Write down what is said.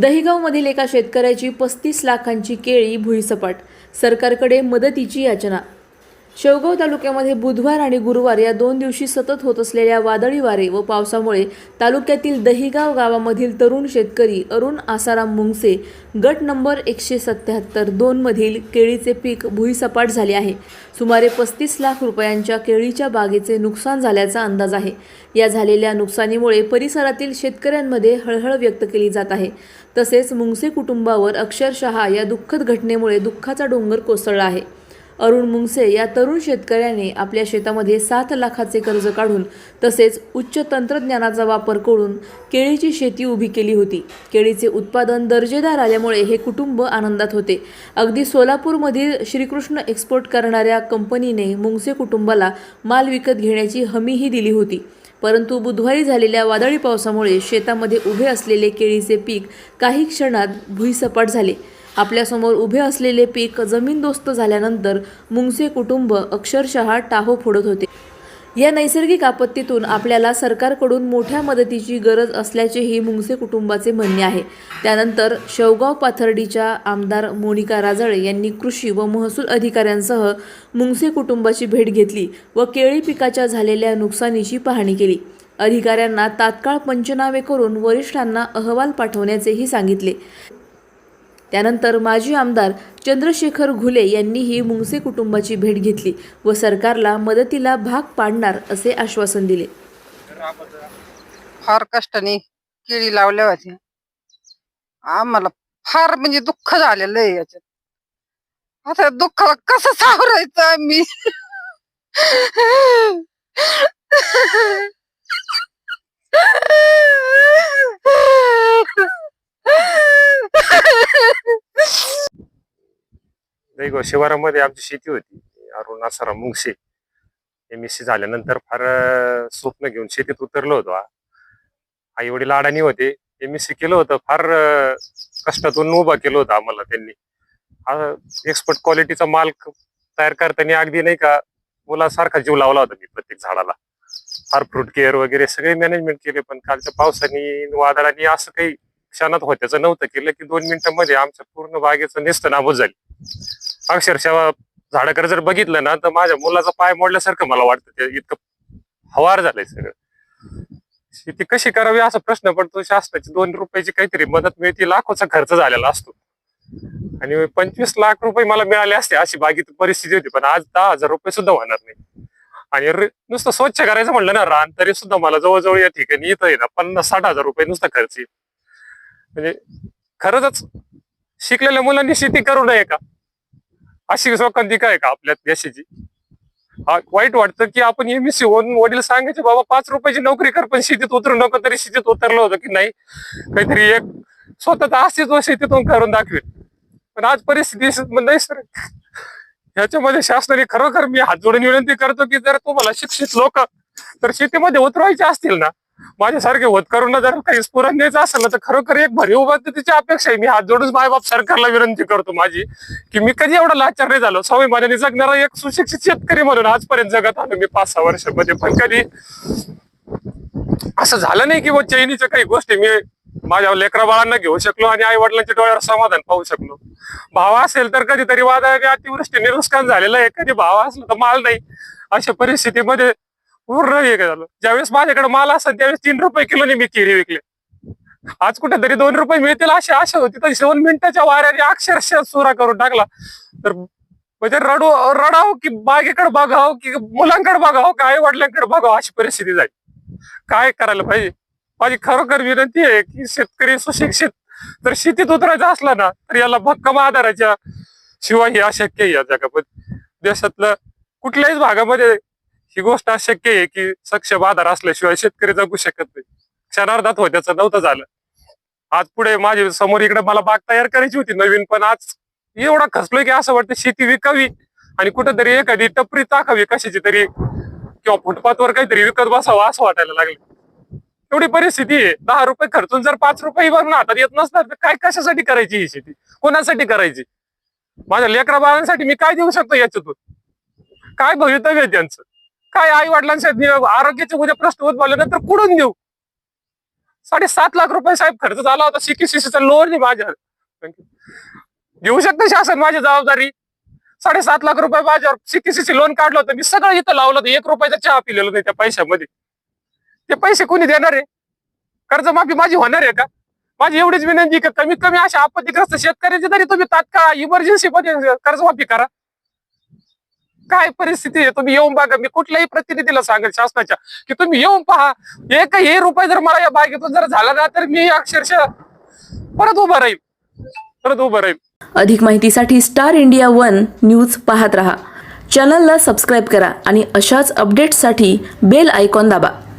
दहिगावमधील एका शेतकऱ्याची पस्तीस लाखांची केळी भुईसपाट. सरकारकडे मदतीची याचना शेवगाव तालुक्यामध्ये बुधवार आणि गुरुवार या दोन दिवशी सतत होत असलेल्या वादळी वारे व पावसामुळे तालुक्यातील दहिगाव गावामधील तरुण शेतकरी अरुण आसाराम मुंगसे गट नंबर एकशे सत्याहत्तर दोनमधील केळीचे पीक भुईसपाट झाले आहे. सुमारे पस्तीस लाख रुपयांच्या केळीच्या बागेचे नुकसान झाल्याचा अंदाज आहे. या झालेल्या नुकसानीमुळे परिसरातील शेतकऱ्यांमध्ये हळहळ व्यक्त केली जात आहे. तसेच मुंगसे कुटुंबावर अक्षरशः या दुःखद घटनेमुळे दुःखाचा डोंगर कोसळला आहे. अरुण मुंगसे या तरुण शेतकऱ्याने आपल्या शेतामध्ये सात लाखाचे कर्ज काढून तसेच उच्च तंत्रज्ञानाचा वापर करून केळीची शेती उभी केली होती. केळीचे उत्पादन दर्जेदार आल्यामुळे हे कुटुंब आनंदात होते. अगदी सोलापूरमधील श्रीकृष्ण एक्सपोर्ट करणाऱ्या कंपनीने मुंगसे कुटुंबाला माल विकत घेण्याची हमीही दिली होती. परंतु बुधवारी झालेल्या वादळी पावसामुळे शेतामध्ये उभे असलेले केळीचे पीक काही क्षणात भुईसपाट झाले. आपल्यासमोर उभे असलेले पीक जमीनदोस्त झाल्यानंतर मुंगसे कुटुंब अक्षरशः टाहो फोडत होते. या नैसर्गिक आपत्तीतून आपल्याला सरकारकडून मोठ्या मदतीची गरज असल्याचेही मुंगसे कुटुंबाचे म्हणणे आहे. त्यानंतर शेवगाव पाथर्डीच्या आमदार मोनिका राजळे यांनी कृषी व महसूल अधिकाऱ्यांसह मुंगसे कुटुंबाची भेट घेतली व केळी पिकाच्या झालेल्या नुकसानीची पाहणी केली. अधिकाऱ्यांना तात्काळ पंचनामे करून वरिष्ठांना अहवाल पाठवण्याचेही सांगितले. त्यानंतर माजी आमदार चंद्रशेखर घुले यांनीही मुंगसे कुटुंबाची भेट घेतली व सरकारला मदतीला भाग पाडणार असे आश्वासन दिले. फार कष्टाने केळी लावल्या होत्या. आम्हाला फार म्हणजे दुःख झालेलं आहे याच्यात. आता दुःख दुःखाला कसं सावरायचं आम्ही? दैगो शिवारामध्ये आमची शेती होती. Arun Asaram Mungshe. M S C झाल्यानंतर फार स्वप्न घेऊन शेतीत उतरलो होतो आई वडील अडाणी होते. एम एस सी केलं होतं फार कष्टातून उभा केलं होतं आम्हाला त्यांनी. एक्सपर्ट क्वालिटीचा माल तयार करताना अगदी नाही का मुलासारखा जीव लावला होता मी प्रत्येक झाडाला. फार फ्रूट केअर वगैरे सगळे मॅनेजमेंट केले पण कालच्या पावसाने वादळाने असं काही क्षणात होत्याचं नव्हतं केलं की दोन मिनिटांमध्ये आमच्या पूर्ण बागेचं नेस्त नाबूद झाली. अक्षरशः झाडाकडे जर बघितलं ना तर माझ्या मुलाचा पाय मोडल्यासारखं मला वाटतं ते इतकं हवार झालंय सगळं. शेती कशी करावी असा प्रश्न पडतो शासनाची दोन रुपयाची काहीतरी मदत मिळते लाखोचा खर्च झालेला असतो. आणि पंचवीस लाख रुपये मला मिळाले असते अशी बागेत परिस्थिती होती पण आज दहा हजार रुपये सुद्धा होणार नाही. आणि नुसतं स्वच्छ करायचं म्हणलं ना रान तरी सुद्धा मला जवळजवळ या ठिकाणी इथं ना पन्नास साठ हजार रुपये नुसता खर्च येईल. म्हणजे खरंच शिकलेल्या मुलांनी शेती करू नये का? अशी शोकांतिका आहे का आपल्या देशाची हा वाईट वाटतं की आपण एमएससी होऊन वडील सांगायचे बाबा पाच रुपयाची नोकरी कर पण शेतीत उतरू नको. तरी शेतीत उतरलं होतं की नाही? काहीतरी एक स्वतःचा अस्तित्व शेतीतून करून दाखवेल. पण आज परिस्थिती नाही म्हणजे सर ह्याच्यामध्ये शासनाने खरोखर मी हात जोडून विनंती करतो की जर तुम्हाला शिक्षित लोक तर शेतीमध्ये उतरवायचे असतील ना माझ्यासारखे होत जर काही स्फुरण द्यायचं असेल तर खरोखर एक भरीव पद्धतीची अपेक्षा आहे. मी हात जोडून मायबाप सरकारला विनंती करतो माझी की मी कधी एवढा लाचार नाही झालो. स्वाभिमानाने जगणारा एक सुशिक्षित शेतकरी म्हणून आजपर्यंत जगत आलो मी पाच सहा वर्षामध्ये. पण कधी असं झालं नाही की चैनीच्या काही गोष्टी मी माझ्या लेकरा बाळांना घेऊ शकलो आणि आई वडिलांच्या डोळ्यावर समाधान पाहू शकलो. भाव असेल तर कधीतरी वादळाने अतिवृष्टीने नुकसान झालेलं आहे. कधी भाव असलं तर माल नाही. अशा परिस्थितीमध्ये पूर्ण हे झालं. ज्यावेळेस माझ्याकडे माल असेल त्यावेळेस तीन रुपये किलोने मी केळी विकले. आज कुठेतरी दोन रुपये मिळतील अशी आशा होती. तर दोन मिनिटाच्या वाऱ्याने अक्षरशः सुरा करून टाकला. तर म्हणजे रडू रडाव की बागेकडे बघाव की मुलांकडे बघाव काय वडिलांकडे बघाव अशी परिस्थिती जाईल काय करायला पाहिजे? माझी खरोखर विनंती आहे की शेतकरी सुशिक्षित तर शेतीत उतरायचं असला ना तर याला भक्कम आधाराच्या शिवाय हे अशक्य आहे या जगामध्ये. देशातलं कुठल्याही भागामध्ये ही गोष्ट अशक्य आहे की सक्षम आधार असल्याशिवाय शेतकरी जगू शकत नाही. क्षणार्धात होत्याचं नव्हतं झालं. आज पुढे माझे समोर इकडे मला बाग तयार करायची होती नवीन पण आज एवढा खचलोय की असं वाटतं शेती विकावी आणि कुठेतरी एखादी टपरी टाकावी कशाची तरी किंवा फुटपाथवर काहीतरी विकत बसावं असं वाटायला लागलं. एवढी परिस्थिती आहे. दहा रुपये खर्चून जर पाच रुपये भरून हातात येत नसणार तर काय कशासाठी करायची ही शेती? कोणासाठी करायची? माझ्या लेकरा बाळांसाठी मी काय देऊ शकतो याच्यातून? काय भवितव्य त्यांचं? काय आई वडिलांसाठी आरोग्याचे उद्या प्रश्न उद्भवल्यानंतर कुठून देऊ? साडेसात लाख रुपये साहेब खर्च झाला होता सीकेसीसीचा लोन आहे माझ्यावर घेऊ शकतं शासन माझी जबाबदारी. साडेसात लाख रुपये माझ्यावर सीकेसीसी लोन काढलं होतं. मी सगळं इथं लावलं होतं. एक रुपयाचा चहा पिलेलो नाही त्या पैशामध्ये. ते पैसे कोणी देणार आहे? कर्जमाफी माझी होणार आहे का? माझी एवढीच विनंती का कमीत कमी अशा आपत्तीग्रस्त शेतकऱ्यांची तरी तुम्ही तात्काळ इमर्जन्सी मध्ये कर्जमाफी करा. काय परिस्थिती आहे? तुम्ही येऊन बघा. मी कुठल्याही प्रतिनिधीला सांगेल शासनाच्या की तुम्ही येऊन पहा. एकही रुपये जर मला या बागेतून जर झाला ना तर मी अक्षरशः परत उभं राहील परत उभं राहील अधिक माहितीसाठी स्टार इंडिया वन न्यूज पाहत रहा. चॅनलला सबस्क्राईब करा आणि अशाच अपडेट्ससाठी बेल आयकॉन दाबा.